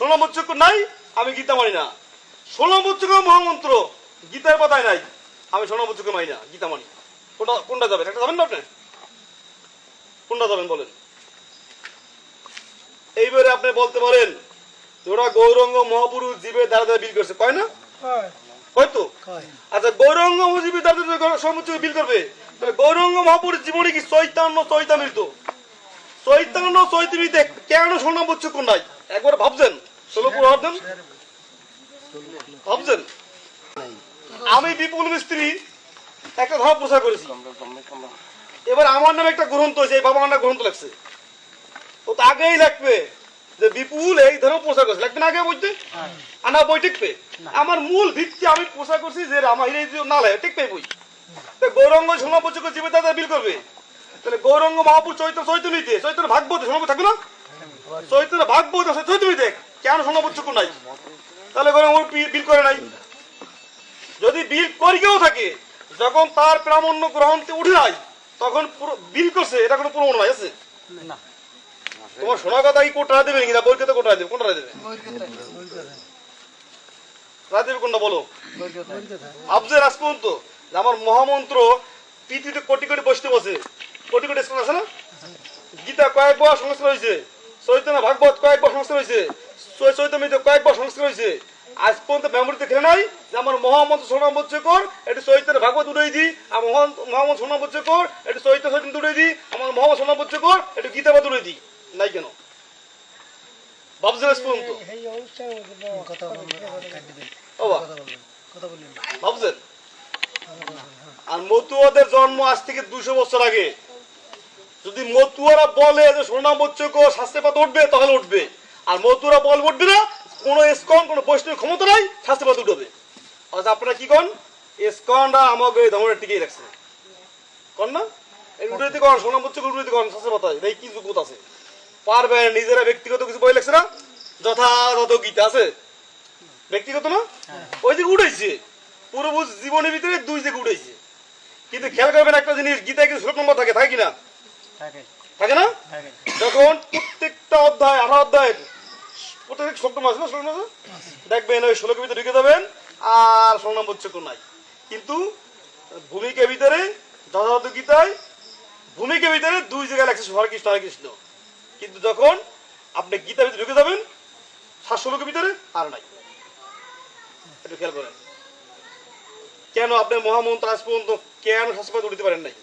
ষোলম উচ্চক নাই আমি গীতা মানি না। ষোলম উচ্চক মহামন্ত্র গীতার পাতায় নাই আমি ষোলম উচ্চক মানি না গীতা মানি। কোনটা কোনটা যাবেন? একটা যাবেন না আপনি? কোনটা যাবেন বলেন? এইবারে আপনি বলতে পারেন ওরা গৌরঙ্গ মহাপুরুষ জীবের দ্বারা দ্বারা বিল করছে। কয় না? হয়তো আচ্ছা গৌরঙ্গ মহাজীবী দ্বারা সমুচ্চ বিল করবে। গৌরঙ্গ মহাপুরুষ জীবনে কি চৈতন্য চৈতামৃত? চৈতন্য চৈতন্যতে কেন সোনামুচ্চ কোন নাই? একবার ভাবছেন? আমি বিপুল মিস্ত্রি একটা ধর্ম প্রচার করেছি এবার আমার নামে একটা গ্রন্থ হয়েছে এই বাবা আমার গ্রন্থ লাগছে তো আগেই লাগবে যে বিপুল এই ধর্ম প্রচার করছে। লাগবে না আগে বইতে? আনা বই টিকবে? আমার মূল ভিত্তি আমি প্রচার করছি যে আমার না লাগে টিকবে বই। গৌরঙ্গ সোনাপচক জীবিত বিল করবে। তাহলে গৌরঙ্গ মহাপুর চৈতন্য চৈতন্যতে চৈতন্য ভাগবত সোনাপুর থাকবে না? চৈতন্য ভাগবত আছে চৈতন্যতে কেন সোনাপচক নাই? তাহলে গৌরঙ্গ বি- বিল করে নাই। যদি বিল করিকেও থাকে যখন তার প্রামাণ্য গ্রহণতে উঠে নাই তখন বিল করছে এটা কোনো প্রমাণ নাই আছে? তোমার শোনা কথা কি কোটা দেবে কিনা? বই কথা কোটা দেবে? কোনটা দেবে? রায় কোনটা বলো? আবজে রাজ পর্যন্ত আমার মহামন্ত্র পৃথিবীতে কোটি কোটি বসতে বসে। কোটি কোটি স্কুল আছে না? গীতা কয়েকবার সংস্কার হয়েছে। চৈতন্য ভাগবত কয়েকবার সংস্কার হয়েছে। চৈ- চৈতন্যতে কয়েকবার সংস্কার হয়েছে। আজ পর্যন্ত মেমোরিতে খেলে নাই যে আমার সোনাম একটু ভাগবত উড়াই দি আমার মহান মহামন্ত্র সোনাম বচ্ছে কর একটু চৈতন্য চৈতন্য উড়াই দি আমার সোনাম একটু গীতাবাদ উড়াই দি নাই কেন? পর্যন্ত? ভাবছেন? আর মতুয়াদের জন্ম আজ থেকে দুশো বছর আগে। যদি মতুয়ারা বলে যে সোনা শাস্তি পাত উঠবে তাহলে উঠবে। আর মতুয়ারা বল উঠবে না কোনো এসকন কোনো বৈষ্ণব ক্ষমতা নাই শাস্তি পাত উঠবে। আচ্ছা আপনারা কি কন? এসকনরা আমাকে ধর্মটা টিকিয়ে রাখছে। কন না? এই উঠে কন সোনা মৎস্যক উঠে কন শাস্তি পাতা এই কি যোগ্যতা আছে? পারবে নিজেরা ব্যক্তিগত কিছু বই লেখছে না? যথাযথ গীতা আছে? ব্যক্তিগত না? ওই দিকে উঠেছে। পুরো জীবনের ভিতরে দুই দিকে উঠেছে। কিন্তু খেয়াল করবেন একটা জিনিস গীতায় কিন্তু শ্লোক নম্বর থাকে? থাকে কিনা থাকে। থাকে না? যখন প্রত্যেকটা অধ্যায় আঠারো অধ্যায়। প্রত্যেক নম্বর আছে না? শ্লোক নম্বর দেখবেন ওই শ্লোকের ভিতরে ঢুকে যাবেন, আর নম্বর চক্র নাই। কিন্তু ভূমিকার ভিতরে, যথাযথ গীতায় ভূমিকার ভিতরে দুই জায়গায় লাগছে হরে কৃষ্ণ হরে কৃষ্ণ। কিন্তু যখন আপনি গীতার ভিতরে ঢুকে যাবেন, সাতশো লোকের ভিতরে আর নাই। একটু খেয়াল করেন। কেন আপনি মহামন্ত্র আজ পর্যন্ত কেন শাসপাত উঠতে পারেন নাই?